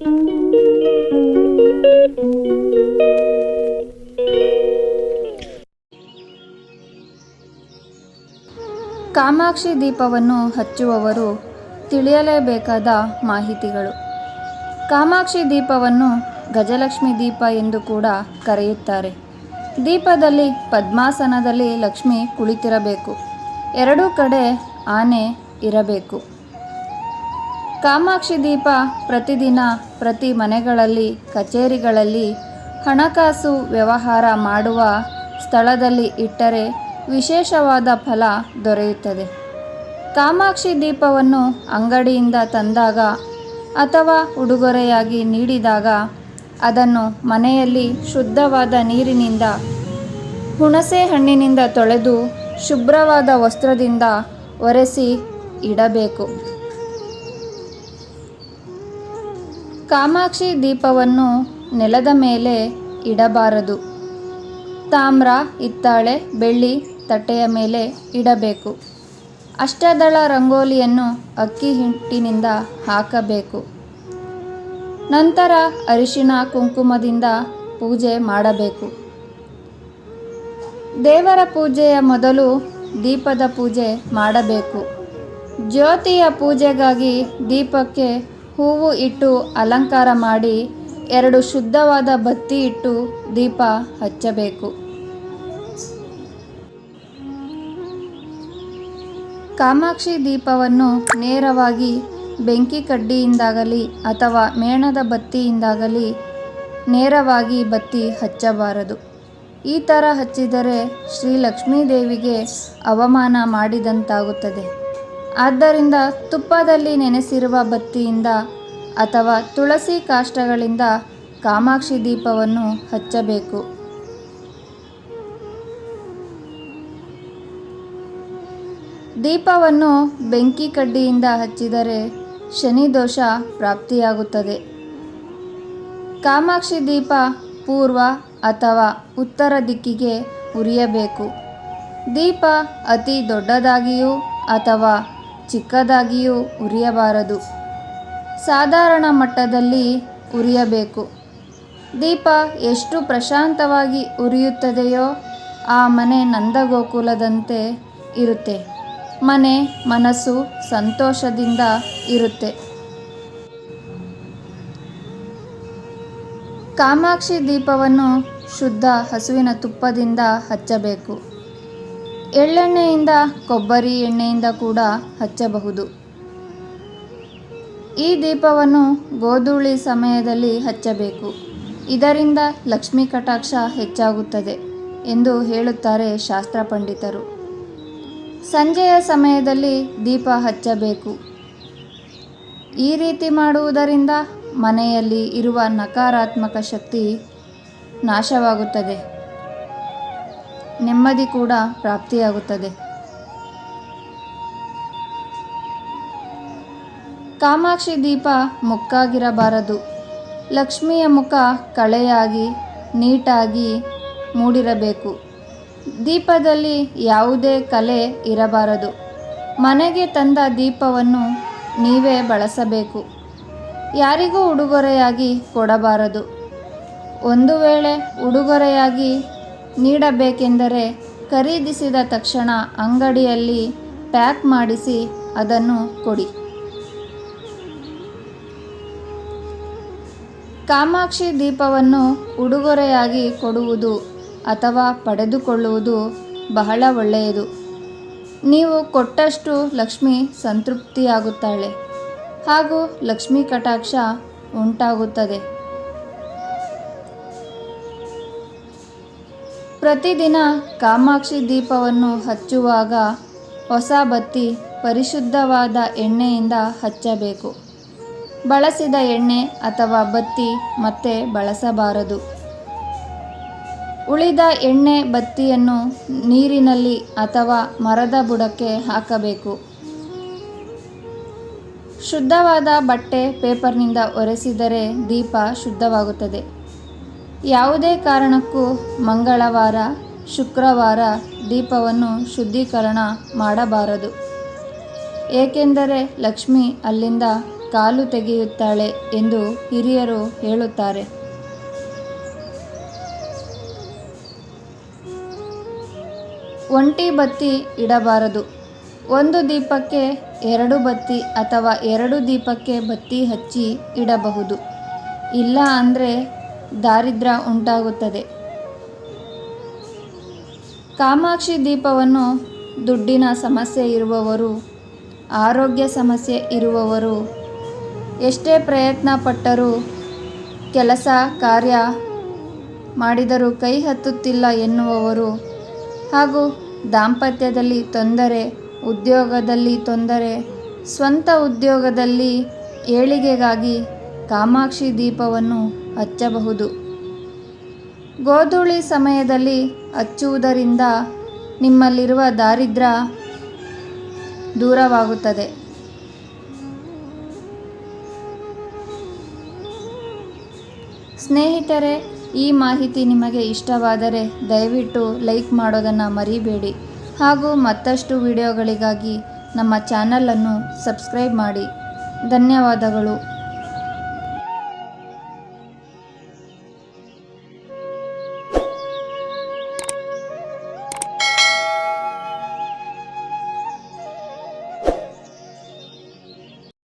ಕಾಮಾಕ್ಷಿ ದೀಪವನ್ನು ಹಚ್ಚುವವರು ತಿಳಿಯಲೇಬೇಕಾದ ಮಾಹಿತಿಗಳು. ಕಾಮಾಕ್ಷಿ ದೀಪವನ್ನು ಗಜಲಕ್ಷ್ಮಿ ದೀಪ ಎಂದು ಕೂಡ ಕರೆಯುತ್ತಾರೆ. ದೀಪದಲ್ಲಿ ಪದ್ಮಾಸನದಲ್ಲಿ ಲಕ್ಷ್ಮಿ ಕುಳಿತಿರಬೇಕು. ಎರಡೂ ಕಡೆ ಆನೆ ಇರಬೇಕು. ಕಾಮಾಕ್ಷಿ ದೀಪ ಪ್ರತಿದಿನ ಪ್ರತಿ ಮನೆಗಳಲ್ಲಿ, ಕಚೇರಿಗಳಲ್ಲಿ ಹಣಕಾಸು ವ್ಯವಹಾರ ಮಾಡುವ ಸ್ಥಳದಲ್ಲಿ ಇಟ್ಟರೆ ವಿಶೇಷವಾದ ಫಲ ದೊರೆಯುತ್ತದೆ. ಕಾಮಾಕ್ಷಿ ದೀಪವನ್ನು ಅಂಗಡಿಯಿಂದ ತಂದಾಗ ಅಥವಾ ಉಡುಗೊರೆಯಾಗಿ ನೀಡಿದಾಗ ಅದನ್ನು ಮನೆಯಲ್ಲಿ ಶುದ್ಧವಾದ ನೀರಿನಿಂದ, ಹುಣಸೆ ಹಣ್ಣಿನಿಂದ ತೊಳೆದು ಶುಭ್ರವಾದ ವಸ್ತ್ರದಿಂದ ಒರೆಸಿ ಇಡಬೇಕು. ಕಾಮಾಕ್ಷಿ ದೀಪವನ್ನು ನೆಲದ ಮೇಲೆ ಇಡಬಾರದು. ತಾಮ್ರ ಹಿತ್ತಾಳೆ ಬೆಳ್ಳಿ ತಟ್ಟೆಯ ಮೇಲೆ ಇಡಬೇಕು. ಅಷ್ಟದಳ ರಂಗೋಲಿಯನ್ನು ಅಕ್ಕಿ ಹಿಟ್ಟಿನಿಂದ ಹಾಕಬೇಕು. ನಂತರ ಅರಿಶಿಣ ಕುಂಕುಮದಿಂದ ಪೂಜೆ ಮಾಡಬೇಕು. ದೇವರ ಪೂಜೆಯ ಮೊದಲು ದೀಪದ ಪೂಜೆ ಮಾಡಬೇಕು. ಜ್ಯೋತಿಯ ಪೂಜೆಗಾಗಿ ದೀಪಕ್ಕೆ ಹೂವು ಇಟ್ಟು ಅಲಂಕಾರ ಮಾಡಿ ಎರಡು ಶುದ್ಧವಾದ ಬತ್ತಿ ಇಟ್ಟು ದೀಪ ಹಚ್ಚಬೇಕು. ಕಾಮಾಕ್ಷಿ ದೀಪವನ್ನು ನೇರವಾಗಿ ಬೆಂಕಿ ಕಡ್ಡಿಯಿಂದಾಗಲಿ ಅಥವಾ ಮೇಣದ ಬತ್ತಿಯಿಂದಾಗಲಿ ನೇರವಾಗಿ ಬತ್ತಿ ಹಚ್ಚಬಾರದು. ಈ ಥರ ಹಚ್ಚಿದರೆ ಶ್ರೀ ಲಕ್ಷ್ಮೀದೇವಿಗೆ ಅವಮಾನ ಮಾಡಿದಂತಾಗುತ್ತದೆ. ಆದ್ದರಿಂದ ತುಪ್ಪದಲ್ಲಿ ನೆನೆಸಿರುವ ಬತ್ತಿಯಿಂದ ಅಥವಾ ತುಳಸಿ ಕಾಷ್ಟಗಳಿಂದ ಕಾಮಾಕ್ಷಿ ದೀಪವನ್ನು ಹಚ್ಚಬೇಕು. ದೀಪವನ್ನು ಬೆಂಕಿ ಕಡ್ಡಿಯಿಂದ ಹಚ್ಚಿದರೆ ಶನಿ ದೋಷ ಪ್ರಾಪ್ತಿಯಾಗುತ್ತದೆ. ಕಾಮಾಕ್ಷಿ ದೀಪ ಪೂರ್ವ ಅಥವಾ ಉತ್ತರ ದಿಕ್ಕಿಗೆ ಉರಿಯಬೇಕು. ದೀಪ ಅತಿ ದೊಡ್ಡದಾಗಿಯೂ ಅಥವಾ ಚಿಕ್ಕದಾಗಿಯೂ ಉರಿಯಬಾರದು. ಸಾಧಾರಣ ಮಟ್ಟದಲ್ಲಿ ಉರಿಯಬೇಕು. ದೀಪ ಎಷ್ಟು ಪ್ರಶಾಂತವಾಗಿ ಉರಿಯುತ್ತದೆಯೋ ಆ ಮನೆ ನಂದಗೋಕುಲದಂತೆ ಇರುತ್ತೆ. ಮನೆ ಮನಸ್ಸು ಸಂತೋಷದಿಂದ ಇರುತ್ತೆ. ಕಾಮಾಕ್ಷಿ ದೀಪವನ್ನು ಶುದ್ಧ ಹಸುವಿನ ತುಪ್ಪದಿಂದ ಹಚ್ಚಬೇಕು. ಎಳ್ಳೆಣ್ಣೆಯಿಂದ, ಕೊಬ್ಬರಿ ಎಣ್ಣೆಯಿಂದ ಕೂಡ ಹಚ್ಚಬಹುದು. ಈ ದೀಪವನ್ನು ಗೋಧೂಳಿ ಸಮಯದಲ್ಲಿ ಹಚ್ಚಬೇಕು. ಇದರಿಂದ ಲಕ್ಷ್ಮೀ ಕಟಾಕ್ಷ ಹೆಚ್ಚಾಗುತ್ತದೆ ಎಂದು ಹೇಳುತ್ತಾರೆ ಶಾಸ್ತ್ರ ಪಂಡಿತರು. ಸಂಜೆಯ ಸಮಯದಲ್ಲಿ ದೀಪ ಹಚ್ಚಬೇಕು. ಈ ರೀತಿ ಮಾಡುವುದರಿಂದ ಮನೆಯಲ್ಲಿ ಇರುವ ನಕಾರಾತ್ಮಕ ಶಕ್ತಿ ನಾಶವಾಗುತ್ತದೆ. ನೆಮ್ಮದಿ ಕೂಡ ಪ್ರಾಪ್ತಿಯಾಗುತ್ತದೆ. ಕಾಮಾಕ್ಷಿ ದೀಪ ಮುಕ್ಕಾಗಿರಬಾರದು. ಲಕ್ಷ್ಮಿಯ ಮುಖ ಕಳೆಯಾಗಿ, ನೀಟಾಗಿ ಮೂಡಿರಬೇಕು. ದೀಪದಲ್ಲಿ ಯಾವುದೇ ಕಲೆ ಇರಬಾರದು. ಮನೆಗೆ ತಂದ ದೀಪವನ್ನು ನೀವೇ ಬಳಸಬೇಕು. ಯಾರಿಗೂ ಉಡುಗೊರೆಯಾಗಿ ಕೊಡಬಾರದು. ಒಂದು ವೇಳೆ ಉಡುಗೊರೆಯಾಗಿ ನೀಡಬೇಕೆಂದರೆ ಖರೀದಿಸಿದ ತಕ್ಷಣ ಅಂಗಡಿಯಲ್ಲಿ ಪ್ಯಾಕ್ ಮಾಡಿಸಿ ಅದನ್ನು ಕೊಡಿ. ಕಾಮಾಕ್ಷಿ ದೀಪವನ್ನು ಉಡುಗೊರೆಯಾಗಿ ಕೊಡುವುದು ಅಥವಾ ಪಡೆದುಕೊಳ್ಳುವುದು ಬಹಳ ಒಳ್ಳೆಯದು. ನೀವು ಕೊಟ್ಟಷ್ಟು ಲಕ್ಷ್ಮಿ ಸಂತೃಪ್ತಿಯಾಗುತ್ತಾಳೆ. ಹಾಗೂ ಲಕ್ಷ್ಮೀ ಕಟಾಕ್ಷ ಉಂಟಾಗುತ್ತದೆ. ಪ್ರತಿದಿನ ಕಾಮಾಕ್ಷಿ ದೀಪವನ್ನು ಹಚ್ಚುವಾಗ ಹೊಸ ಬತ್ತಿ ಪರಿಶುದ್ಧವಾದ ಎಣ್ಣೆಯಿಂದ ಹಚ್ಚಬೇಕು. ಬಳಸಿದ ಎಣ್ಣೆ ಅಥವಾ ಬತ್ತಿ ಮತ್ತೆ ಬಳಸಬಾರದು. ಉಳಿದ ಎಣ್ಣೆ ಬತ್ತಿಯನ್ನು ನೀರಿನಲ್ಲಿ ಅಥವಾ ಮರದ ಬುಡಕ್ಕೆ ಹಾಕಬೇಕು. ಶುದ್ಧವಾದ ಬಟ್ಟೆ ಪೇಪರ್ನಿಂದ ಒರೆಸಿದರೆ ದೀಪ ಶುದ್ಧವಾಗುತ್ತದೆ. ಯಾವುದೇ ಕಾರಣಕ್ಕೂ ಮಂಗಳವಾರ, ಶುಕ್ರವಾರ ದೀಪವನ್ನು ಶುದ್ಧೀಕರಣ ಮಾಡಬಾರದು. ಏಕೆಂದರೆ ಲಕ್ಷ್ಮಿ ಅಲ್ಲಿಂದ ಕಾಲು ತೆಗೆಯುತ್ತಾಳೆ ಎಂದು ಹಿರಿಯರು ಹೇಳುತ್ತಾರೆ. ಒಂಟಿ ಬತ್ತಿ ಇಡಬಾರದು. ಒಂದು ದೀಪಕ್ಕೆ ಎರಡು ಬತ್ತಿ ಅಥವಾ ಎರಡು ದೀಪಕ್ಕೆ ಬತ್ತಿ ಹಚ್ಚಿ ಇಡಬಹುದು. ಇಲ್ಲ ಅಂದರೆ ದಾರಿದ್ರ್ಯ ಉಂಟಾಗುತ್ತದೆ. ಕಾಮಾಕ್ಷಿ ದೀಪವನ್ನು ದುಡ್ಡಿನ ಸಮಸ್ಯೆ ಇರುವವರು, ಆರೋಗ್ಯ ಸಮಸ್ಯೆ ಇರುವವರು, ಎಷ್ಟೇ ಪ್ರಯತ್ನ ಪಟ್ಟರೂ ಕೆಲಸ, ಕಾರ್ಯ ಮಾಡಿದರೂ ಕೈ ಹತ್ತುತ್ತಿಲ್ಲ ಎನ್ನುವವರು ಹಾಗೂ ದಾಂಪತ್ಯದಲ್ಲಿ ತೊಂದರೆ, ಉದ್ಯೋಗದಲ್ಲಿ ತೊಂದರೆ, ಸ್ವಂತ ಉದ್ಯೋಗದಲ್ಲಿ ಏಳಿಗೆಗಾಗಿ ಕಾಮಾಕ್ಷಿ ದೀಪವನ್ನು ಹಚ್ಚಬಹುದು. ಗೋಧೂಳಿ ಸಮಯದಲ್ಲಿ ಹಚ್ಚುವುದರಿಂದ ನಿಮ್ಮಲ್ಲಿರುವ ದಾರಿದ್ರ ದೂರವಾಗುತ್ತದೆ. ಸ್ನೇಹಿತರೆ, ಈ ಮಾಹಿತಿ ನಿಮಗೆ ಇಷ್ಟವಾದರೆ ದಯವಿಟ್ಟು ಲೈಕ್ ಮಾಡೋದನ್ನು ಮರಿಬೇಡಿ ಹಾಗೂ ಮತ್ತಷ್ಟು ವಿಡಿಯೋಗಳಿಗಾಗಿ ನಮ್ಮ ಚಾನಲನ್ನು ಸಬ್ಸ್ಕ್ರೈಬ್ ಮಾಡಿ. ಧನ್ಯವಾದಗಳು.